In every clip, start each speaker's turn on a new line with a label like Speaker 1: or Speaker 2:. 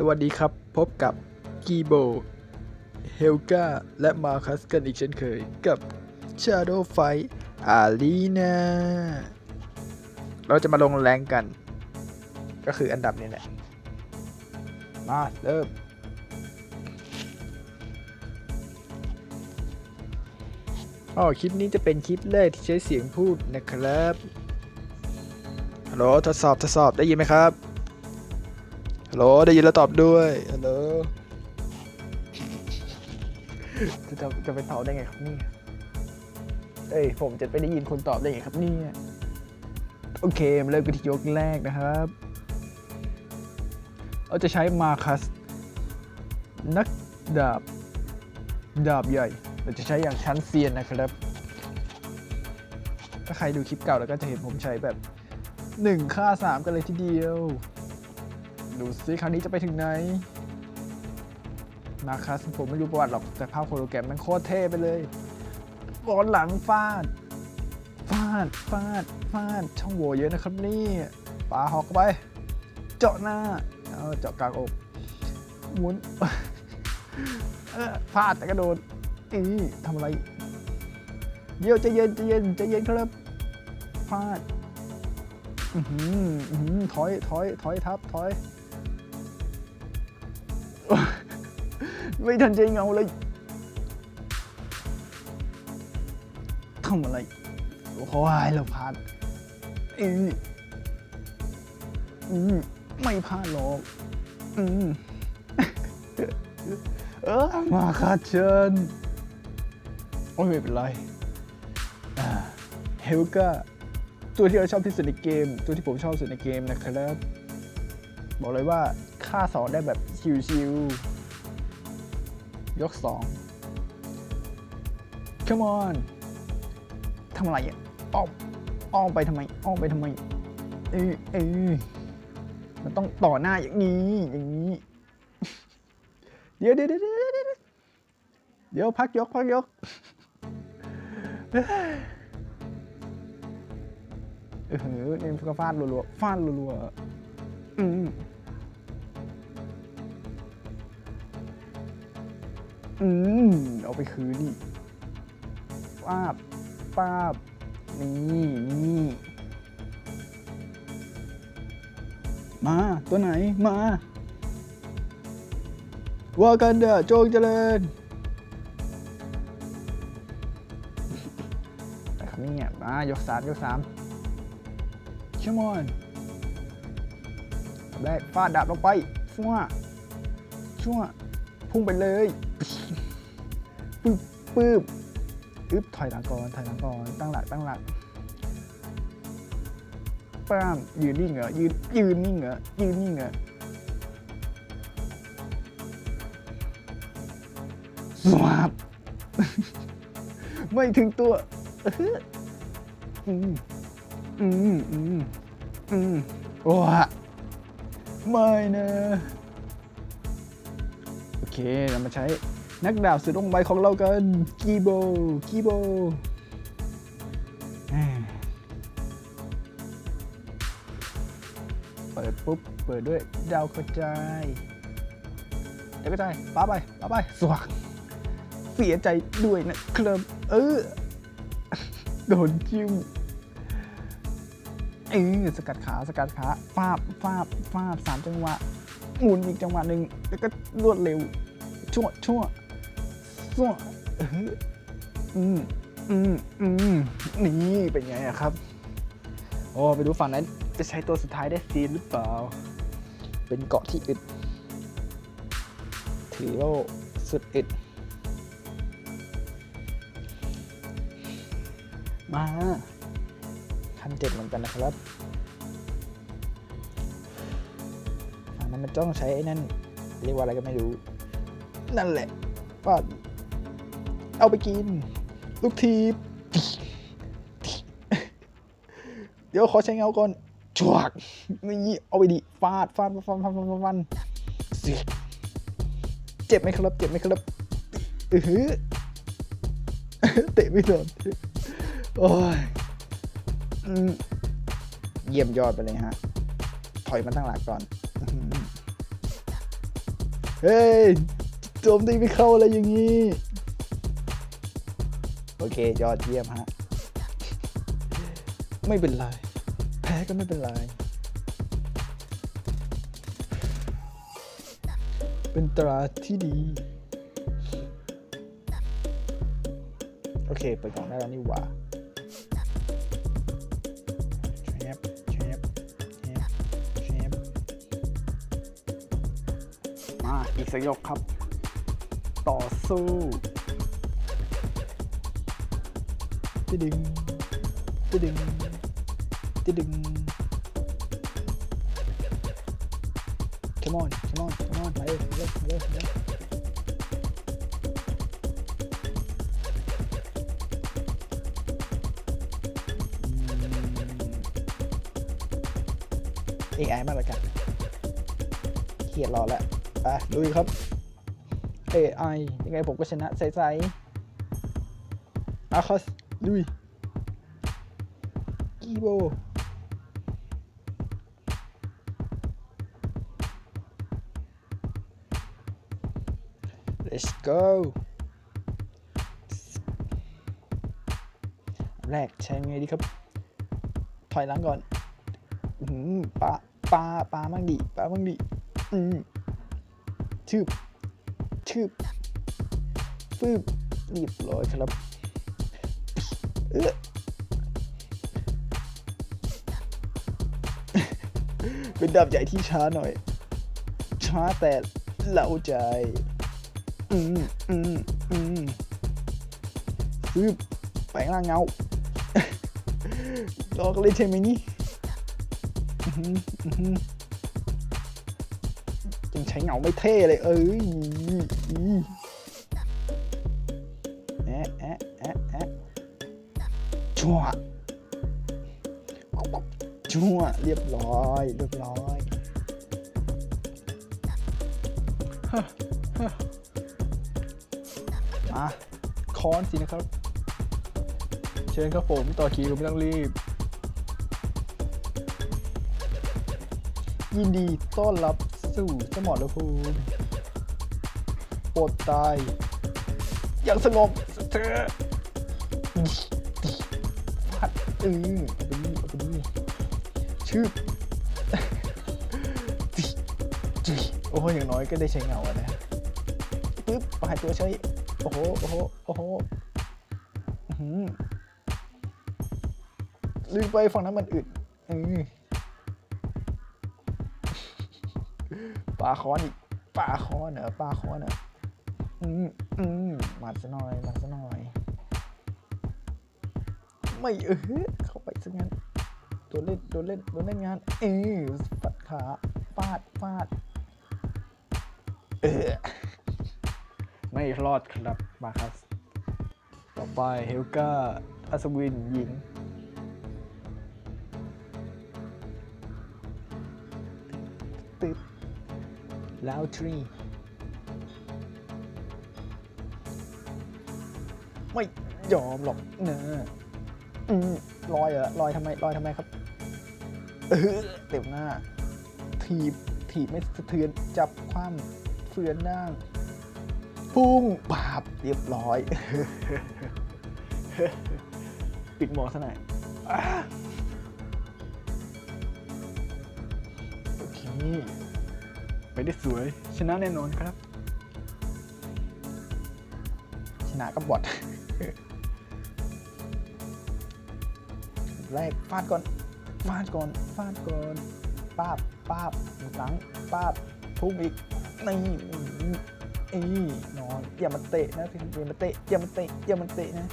Speaker 1: สวัสดีครับ พบกับกีโบเฮลกาและมาคัสกันอีกเช่นเคยกับ Shadow Fight Arena เราจะมาลงแรงกัน ก็คืออันดับนี้แหละ มาเริ่มอ๋อคลิปนี้จะเป็นคลิปแรกที่ใช้เสียงพูดนะครับฮัลโหลทดสอบทดสอบได้ยินไหมครับ ฮัลโหลได้ยินแล้วตอบด้วยฮัลโหลจะจะจะไปตอบได้ไงครับเนี่ยเอ้ยผมจะไปได้ยินคนตอบได้ไงครับเนี่ยโอเคมาเริ่มกันที่ยกแรกนะครับเราจะใช้มาคัสนักดาบ ดาบใหญ่ เราจะใช้อย่างชั้นเซียนนะครับ ถ้าใครดูคลิปเก่าแล้วก็จะเห็นผมใช้แบบ 1 ค่า 3 กันเลยทีเดียว ดูซิครั้งนี้จะไปถึงไหน มาคัสผมไม่รู้ประวัติหรอก แต่ภาพโฮโลแกรมมันโคตรเท่ไปเลยบอลหลังฟาด ฟาด ฟาด ฟาด ช่องโหว่เยอะนะครับนี่ปาหอกไป เจาะหน้าเอาเจาะกลางอกหมุนฟาดแต่กระโดดอีทำอะไร เดี๋ยวใจะเย็นใจะเย็นใจะเย็นครับฟาดอือหืออื้อหือถอย ถอย ถอยทับ ถอย ไม่ทันใจเงาเลยทำอะไรโอ้ยเราพลาดอืออือไม่พลาดหรอกอือเออมาคาเชิญโอ้ยไม่เป็นไรเฮลกาตัวที่เราชอบที่สุดในเกม ตัวที่ผมชอบสุดในเกมนะครับ บอกเลยว่าค่าสองได้แบบชิวๆยกสอง come on ทำอะไรอะอ้อมอ้อมไปทำไมอ้อมไปทำไมเออเออมันต้องต่อหน้าอย่างนี้อย่างนี้ เดี๋ยวเดี๋ยวเดี๋ยวเดี๋ยวเดี๋ยวเดี๋ยวพักยกพักยกเออเนี่ยก็ฟาดรัวๆฟาดรัวๆอืม อืมเอาไปคืนนี่ป้าบป้าบนี่นี่มา ตัวไหน มาว่ากันเด้อโจงเจริญแต่คำนี้เนี่ยมายกสามยกสามชั่วโมงแรกฟาดดาบลงไป ชั่ว ชั่ว พุ่งไปเลย ปึ๊บปึ๊บอึ๊บถอยหลังก่อนถอยหลังก่อนตั้งหลักตั้งหลักป้ามยืนนิ่งเหรอยืนยืนนิ่งเหรอยืนนิ่งเหรอสวับไม่ถึงตัวอื้อหืออืมอืมอืมอืมโอ้ฮะไม่นะ โอเคเรามาใช้นักดาบสุดองใบของเรากันกีโบกีโบเปิดปุ๊บ เปิดด้วยดาวกระจายดาวกระจายป้าไปป้าไปสวักเสียใจด้วยนะครับเออโดนจิ้มเออสกัดขาสกัดขาฟาบฟาบฟาบสามจังหวะ หมุนอีกจังหวะหนึ่งแล้วก็รวดเร็ว ชั่วชั่วชั่วเอออืมอืมอืมนี่เป็นไงอะครับ โอ้ไปดูฝั่งนั้นจะใช้ตัวสุดท้ายได้ซีนหรือเปล่า เป็นเกาะที่อึดถือว่าสุดอึดมาพันเจ็ดเหมือนกันนะครับ มันต้องใช้ไอ้นั่นเรียกว่าอะไรก็ไม่รู้ นั่นแหละป้าดเอาไปกิน ลูกทีเดี๋ยวขอใช้เงาก่อนจวกนี่เอาไปดิฟาดฟาดฟาดฟาดฟาดฟาดฟาดเจ็บไหมครับ เจ็บไหมครับอืออเตะไม่โดนโอ้ยเยี่ยมยอดไปเลยฮะ ถอยมาตั้งหลักก่อน เฮ้ยโจมตีไม่เข้าอะไรอย่างนี้ โอเคยอดเยี่ยมฮะ ไม่เป็นไร แพ้ก็ไม่เป็นไร เป็นตราที่ดี โอเคเปิดกล่องได้แล้วนี่หว่า สักยกครับ ต่อสู้จะดึงจะดึงจะดึง come on come on come on มาเร็วเร็วเร็วเร็วอืม AI มาแล้วกันเขียดรอแล้ว ไปลุยครับ AI ยังไงผมก็ชนะใสๆอาคอสลุยกีโบ let's go แรกใช้ไงดีครับ ถอยหลังก่อนอื้อหือปลาปลาปลามั่งดิปลามั่งดิอืม ชืบชืบฟืบเรียบร้อยครับเออเป็นดาบใหญ่ที่ช้าหน่อย ช้าแต่เล้าใจ อืมอืมอืมฟืบไปข้างล่างเงารอกันเลยใช่ไหมนี่ อื้อหืออื้ อหือยังใช้เงาไม่เท่เลย เอ้ยแอะแอะแอะแอะชั่วชั่วเรียบร้อย เรียบร้อยมาคอนสินะครับ เชิญครับผมต่อคิวไม่ต้องรีบ ยินดีต้อนรับ สู่สมรภูมิโปรดตาย อย่างสงบเถอะพัดเออเอาไปนี่เอาไปนี่ชื่อโอ้โหอย่างน้อยก็ได้ใช้เงาอะนะปึ๊บหายตัวใช้ โอ้โห โอ้โห โอ้โหหือลืมไปฝั่งนั้นมันอึดอือ ปลาคอนอีกปลาคอนเหรอปลาคอนเหรออืมอืมมาซะหน่อยมาซะหน่อย ไม่เออเข้าไปซะงั้นโดนเล่นโดนเล่นโดนเล่นงาน เออฟัดขาฟาดฟาดเออไม่รอดครับมาครับ ต่อไปเฮลกาอัศวินหญิง ลาวทรีไม่ยอมหรอกนะอืมลอยเหรอลอยทำไมลอยทำไมครับเออเต็มหน้า ถีบถีบไม่สะเทือนจับคว่ำเฟือนนั่งพุ่งบาบเรียบร้อย ปิดหมอซะหน่อยอะโอเค ไปได้สวย ชนะแน่นอนครับ ชนะกับบอทแรกฟาดก่อนฟาดก่อนฟาดก่อนป้าบป้าบหลังป้าบทุ่มอีกนี่เอ้ยนอนอย่ามาเตะนะพี่อย่ามาเตะอย่ามาเตะอย่ามาเตะนะ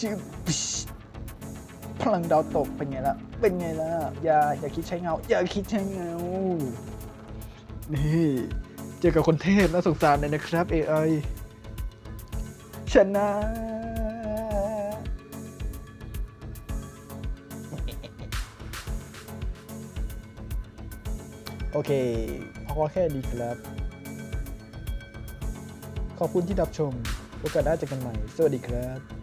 Speaker 1: จิบพลังดาวตกเป็นไงล่ะเป็นไงล่ะอย่าอย่าคิดใช้เงาอย่าคิดใช้เงา นี่ เจอกับคนเทพน่าสงสารเลยนะครับ AI ชนะโอเคพอแค่ดีครับ ขอบคุณที่รับชม โอกาสหน้าเจอกันใหม่ สวัสดีครับ